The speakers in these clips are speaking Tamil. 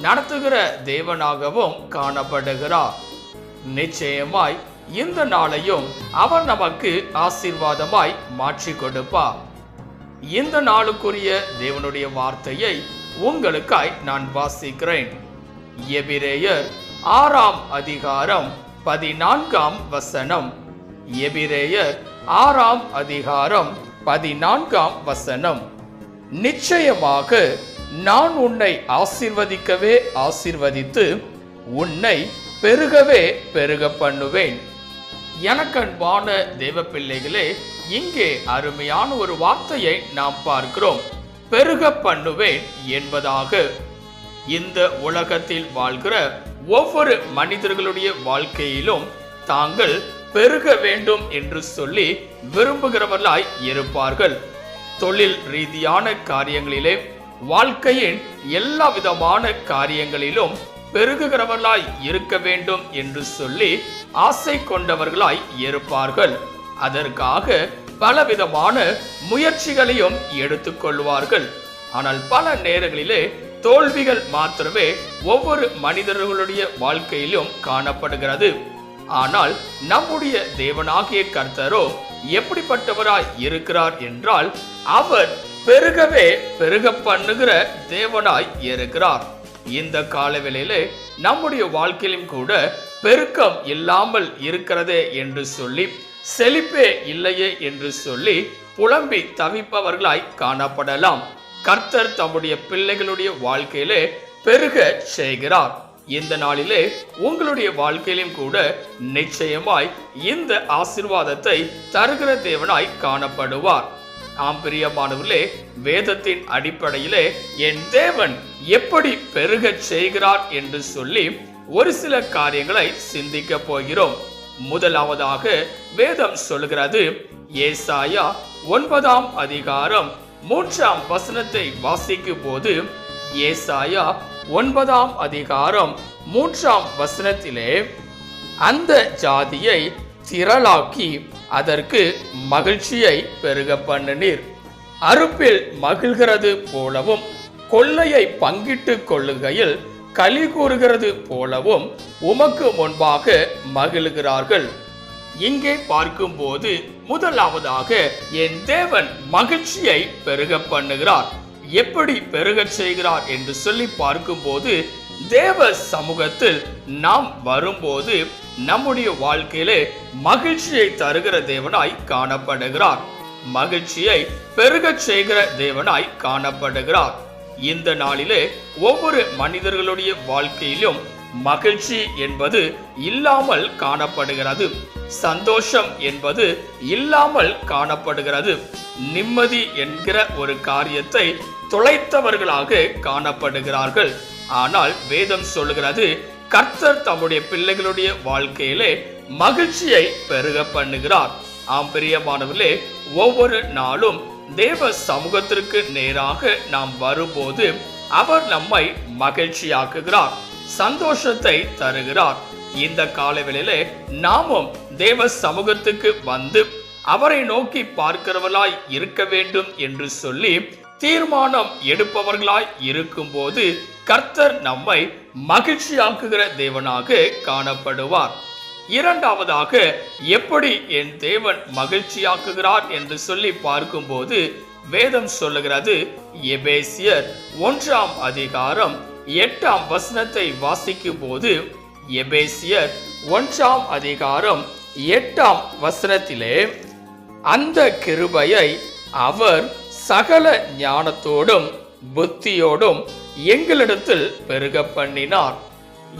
நடத்துகிற தேவனாகவும் காணப்படுகிறார். நிச்சயமாய் இந்த நாளையும் அவர் நமக்கு ஆசீர்வாதமாய் மாற்றி கொடுப்பார். இந்த நாளுக்குரிய தேவனுடைய வார்த்தையை உங்களுக்காய் நான் வாசிக்கிறேன். எபிரேயர் ஆறாம் அதிகாரம் பதினான்காம் வசனம். எபிரேயர் ஆறாம் அதிகாரம் பதினான்காம் வசனம். நிச்சயமாக நான் உன்னை ஆசிர்வதிக்கவே ஆசிர்வதித்து உன்னை பெருகவே பெருக பண்ணுவேன். எனக்கன்பான தேவப்பிள்ளைகளே இங்கே அருமையான ஒரு வார்த்தையை நாம் பார்க்கிறோம். பெருக பண்ணுவேன் என்பதாக. இந்த உலகத்தில் வாழ்கிற ஒவ்வொரு மனிதர்களுடைய வாழ்க்கையிலும் தாங்கள் பெருக வேண்டும் என்று சொல்லி விரும்புகிறவர்களாய் இருப்பார்கள். தொழில் ரீதியான காரியங்களிலே வாழ்க்கையின் எல்லா விதமான காரியங்களிலும் பெருகுகிறவர்களாய் இருக்க வேண்டும் என்று சொல்லி ஆசை கொண்டவர்களாய் இருப்பார்கள். அதற்காக பலவிதமான முயற்சிகளையும் எடுத்துக்கொள்வார்கள் ஆனால் பல நேரங்களிலே தோல்விகள் மாத்திரமே ஒவ்வொரு மனிதர்களுடைய வாழ்க்கையிலும் காணப்படுகிறது. ஆனால் நம்முடைய தேவனாகிய கர்த்தரோ எப்படிப்பட்டவராய் இருக்கிறார் என்றால் அவர் பெருகவே பெருக பண்ணுகிற தேவனாய் இருக்கிறார். இந்த காலவெளியிலே நம்முடைய வாழ்க்கையிலும் கூட பெருக்கம் இல்லாமல் இருக்கிறதே என்று சொல்லி செழிப்பே இல்லையே என்று சொல்லி புலம்பி தவிப்பவர்களாய் காணப்படலாம். கர்த்தர் தம்முடைய பிள்ளைகளுடைய வாழ்க்கையிலே பெருக செய்கிறார். இந்த நாளிலே உங்களுடைய வாழ்க்கையிலும் கூட நிச்சயமாய் இந்த ஆசிர்வாதத்தை தருகிற தேவனாய் காணப்படுவார். ஆம் பிரியமானவர்களே வேதத்தின் அடிப்படையிலே என் தேவன் எப்படி பெருகச் செய்கிறார் என்று சொல்லி ஒரு சில காரியங்களை சிந்திக்க போகிறோம். முதலாவதாக வேதம் சொல்கிறது ஏசாயா ஒன்பதாம் அதிகாரம் மூன்றாம் வசனத்தை வாசிக்கும் போது ஏசாயா ஒன்பதாம் அதிகாரம் மூன்றாம் வசனத்திலே அந்த ஜாதியை திரளாக்கி அதற்கு மகிழ்ச்சியை பெருக பண்ணினீர் அறுப்பில் மகிழ்கிறது போலவும் கொள்ளையை பங்கிட்டு கொள்ளுகையில் களி கூறுகிறது போலவும் உமக்கு முன்பாக மகிழ்கிறார்கள். இங்கே பார்க்கும்போது முதலாவதாக என் தேவன் மகிழ்ச்சியை பெருக பண்ணுகிறார். எப்படி பெருகச் செய்கிறார் என்று சொல்லி பார்க்கும்போது தேவ சமூகத்தில் நாம் வரும்போது நம்முடைய வாழ்க்கையிலே மகிழ்ச்சியை தருகிற தேவனாய் காணப்படுகிறார். மகிழ்ச்சியை பெருகச் செய்கிற தேவனாய் காணப்படுகிறார். இந்த நாளிலே ஒவ்வொரு மனிதர்களுடைய வாழ்க்கையிலும் மகிழ்ச்சி என்பது இல்லாமல் காணப்படுகிறது. சந்தோஷம் என்பது இல்லாமல் காணப்படுகிறது. நிம்மதி என்கிற ஒரு காரியத்தை தொலைத்தவர்களாக காணப்படுகிறார்கள். ஆனால் வேதம் சொல்லுகிறது கர்த்தர் தம்முடைய பிள்ளைகளுடைய வாழ்க்கையிலே மகிழ்ச்சியை பெருக பண்ணுகிறார். ஆம் பிரியமானவர்களே ஒவ்வொரு நாளும் தேவ சமூகத்திற்கு நேராக நாம் வரும்போது அவர் நம்மை மகிழ்ச்சியாக்குகிறார் சந்தோஷத்தை தருகிறார். இந்த காலவெளியிலே நாமும் தேவ சமூகத்துக்கு வந்து அவரை நோக்கி பார்க்கிறவர்களாய் இருக்க வேண்டும் என்று சொல்லி தீர்மானம் எடுப்பவர்களாய் இருக்கும்போது கர்த்தர் நம்மை மகிழ்ச்சியாக்குகிற தேவனாக காணப்படுவார். இரண்டாவதாக எப்படி என் தேவன் மகிழ்ச்சியாக்குகிறார் என்று சொல்லி பார்க்கும்போது வேதம் சொல்லுகிறது எபேசியர் ஒன்றாம் அதிகாரம் எட்டாம் வசனத்தை வாசிக்கும் போது எபேசியர் ஒன்றாம் அதிகாரம் எட்டாம் வசனத்திலே அந்த கிருபையை அவர் சகல ஞானத்தோடும் புத்தியோடும் எங்களிடத்தில் பெருக பண்ணினார்.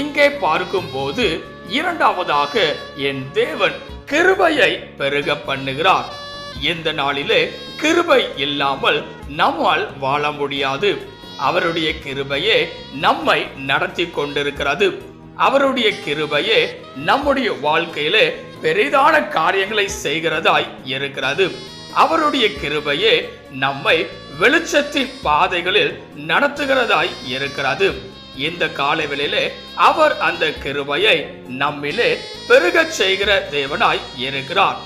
இங்கே பார்க்கும்போது இரண்டாவதாக என் தேவன் கிருபையை பெருக பண்ணுகிறார். இந்த நாளிலே கிருபை இல்லாமல் நம்மால் வாழ முடியாது. அவருடைய கிருபையே நம்மை நடத்தி கொண்டிருக்கிறது. அவருடைய கிருபையே நம்முடைய வாழ்க்கையிலே பெரிதான காரியங்களை செய்கிறதாய் இருக்கிறது. அவருடைய கிருபையே நம்மை வெளிச்சத்தின் பாதைகளில் நடத்துகிறதாய் இருக்கிறது. இந்த காலவெளியிலே அவர் அந்த கிருபையை நம்மிலே பெருகச் செய்கிற தேவனாய் இருக்கிறார்.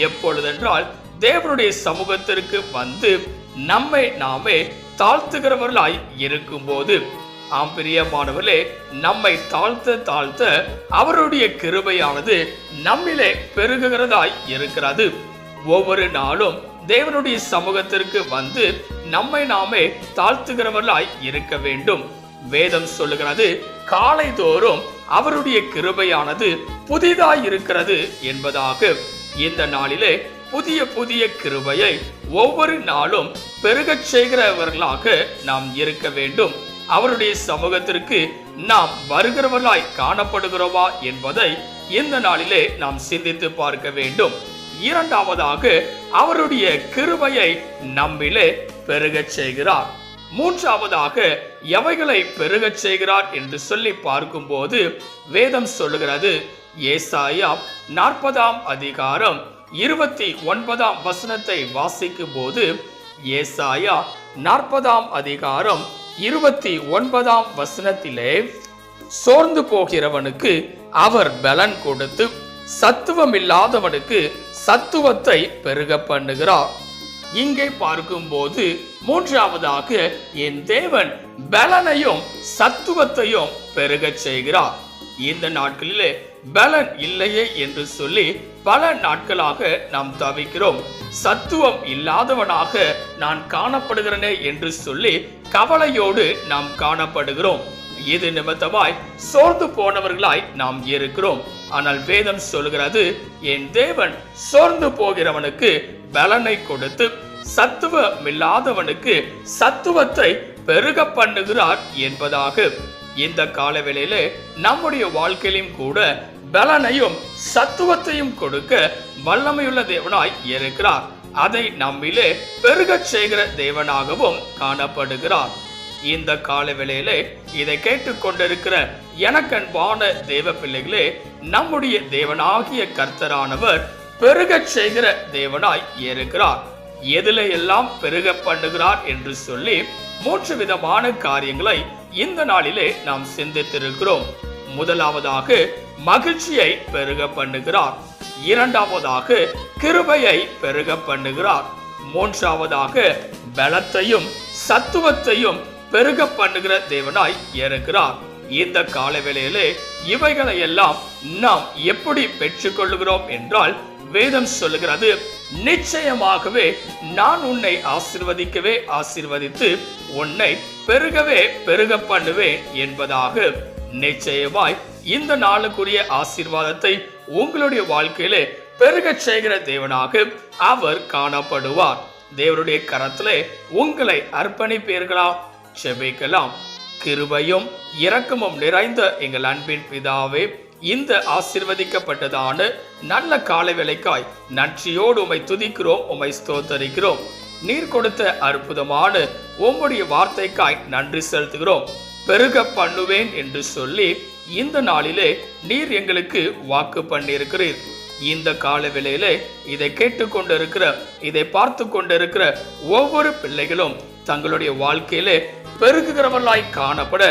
எப்பொழுதென்றால் தேவனுடைய சமூகத்திற்கு வந்து நம்மை நாமே தாழ்த்துகிறவர்களாய் இருக்கும்போது ஆம் பிரியமானவர்களே நம்மை தாழ்த்த தாழ்த்த அவருடைய கிருபையானது நம்மிலே பெருகுகிறதாய் இருக்கிறது. ஒவ்வொரு நாளும் தேவனுடைய சமூகத்திற்கு வந்து நம்மை நாமே தாழ்த்துகிறவர்களாய் இருக்க வேண்டும். வேதம் சொல்லுகிறது காலை தோறும் அவருடைய கிருபையானது புதிதாய் இருக்கிறது என்பதாக. இந்த நாளிலே புதிய புதிய கிருபையை ஒவ்வொரு நாளும் பெருகச் செய்கிறவர்களாக நாம் இருக்க வேண்டும். அவருடைய சமூகத்திற்கு நாம் வருகிறவர்களாய் காணப்படுகிறோமா என்பதை இந்த நாளிலே நாம் சிந்தித்து பார்க்க வேண்டும். இரண்டாவதாக அவருடைய கிருபையை நம்மிலே பெருகச் செய்கிறார். மூன்றாவதாக எவைகளை பெருகச் செய்கிறார் என்று சொல்லி பார்க்கும்போது வேதம் சொல்லுகிறது. ஏசாயா நாற்பதாம் அதிகாரம் இருபத்தி ஒன்பதாம் வசனத்தை வாசிக்கும் போது ஏசாயா நாற்பதாம் அதிகாரம் இருபத்தி ஒன்பதாம் வசனத்திலே சோர்ந்து போகிறவனுக்கு அவர் பலன் கொடுத்து சத்துவமில்லாதவனுக்கு சத்துவத்தை பெருக பண்ணுகிறார். இங்கே பார்க்கும்போது மூன்றாவதாக என் தேவன் பலனையும் சத்துவத்தையும் பெருக செய்கிறார். இந்த நாட்களிலே பலன் இல்லையே என்று சொல்லி பல நாட்களாக நாம் தவிக்கிறோம். சத்துவம் இல்லாதவனாக நான் காணப்படுகிறேனே என்று சொல்லி கவலையோடு நாம் காணப்படுகிறோம். இது நிமித்தமாய் சோர்ந்து போனவர்களாய் நாம் இருக்கிறோம். ஆனால் வேதம் சொல்கிறது என் தேவன் சோர்ந்து போகிறவனுக்கு பலனை கொடுத்து சத்துவமில்லாதவனுக்கு சத்துவத்தை பெருக பண்ணுகிறார் என்பதாக. இந்த காலவேளையில நம்முடைய வாழ்க்கையிலும் கூட பலனையும் சத்துவத்தையும் கொடுக்க வல்லமையுள்ள தேவனாய் இருக்கிறார். அதை நம்மிலே பெருகச் செய்கிற தேவனாகவும் காணப்படுகிறார். இந்த கால காலவேளையிலே இதை கேட்டுக்கொண்டிருக்கிற எனக்கன்பான தேவ பிள்ளைகளே நம்முடைய தேவனாகிய கர்த்தரானவர் பெருகச் செய்கிற தேவனாய் இருக்கிறார் எதில எல்லாம் பெருக பண்ணுகிறார் என்று சொல்லி மூன்று விதமான காரியங்களை இந்த நாளிலே நாம் சிந்தித்திருக்கிறோம். முதலாவதாக மகிழ்ச்சியை பெருக பண்ணுகிறார். இரண்டாவதாக கிருபையை பெருக பண்ணுகிறார். மூன்றாவதாக பலத்தையும் சத்துவத்தையும் பெருக பண்ணுகிற தேவனாய் இருக்கிறார். இந்த காலவேளையிலே இவைகளை எல்லாம் நாம் எப்படி பெற்றுக்கொள்கிறோம் என்றால் வேதம் சொல்லுகிறது நிச்சயமாகவே நான் உன்னை ஆசிர்வதிக்கவே ஆசிர்வதித்து உன்னை பெருகவே பெருக பண்ணுவேன் என்பதாக. நிச்சயமாய் இந்த நாளுக்குரிய ஆசீர்வாதத்தை உங்களுடைய வாழ்க்கையிலே பெருகச் செய்கிற தேவனாக அவர் காணப்படுவார். தேவனுடைய கரத்திலே உங்களை அர்ப்பணிப்பீர்களா? செபிக்கலாம் கிருபையும் இரக்கமும் நிறைந்த எங்கள் அன்பின் பிதாவே இந்த ஆசிர்வதிக்கப்பட்டதான நல்ல கால விலைக்காய் நன்றியோடு உமை துதிக்கிறோம் உமை ஸ்தோத்தரிக்கிறோம். நீர் கொடுத்த அற்புதமான உம்முடைய வார்த்தைக்காய் நன்றி செலுத்துகிறோம். பெருக பண்ணுவேன் என்று சொல்லி இந்த நாளிலே நீர் எங்களுக்கு வாக்கு பண்ணியிருக்கிறீர். இந்த கால விலையிலே இதை கேட்டுக்கொண்டிருக்கிற இதை பார்த்து கொண்டிருக்கிற ஒவ்வொரு பிள்ளைகளும் தங்களுடைய வாழ்க்கையிலே பெருகுகிறவர்களாய் காணப்பட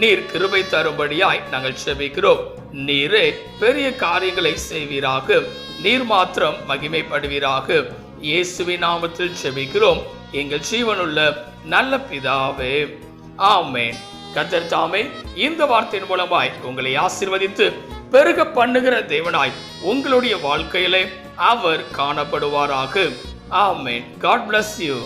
நீர் கிருபை தரும்படியாய் நாங்கள் செபிக்கிறோம். நீரே பெரிய காரியங்களை செய்வீராக. நீர் மாத்திரம் மகிமைப்படுவீராக. இயேசுவி நாமத்தில் செபிக்கிறோம். எங்கள் ஜீவனுள்ள நல்ல பிதாவே. ஆமேன். கத்தர் தாமே இந்த வார்த்தையின் மூலமாய் உங்களை ஆசிர்வதித்து பெருக பண்ணுகிற தேவனாய் உங்களுடைய வாழ்க்கையிலே அவர் காணப்படுவாராக. ஆமேன். God bless you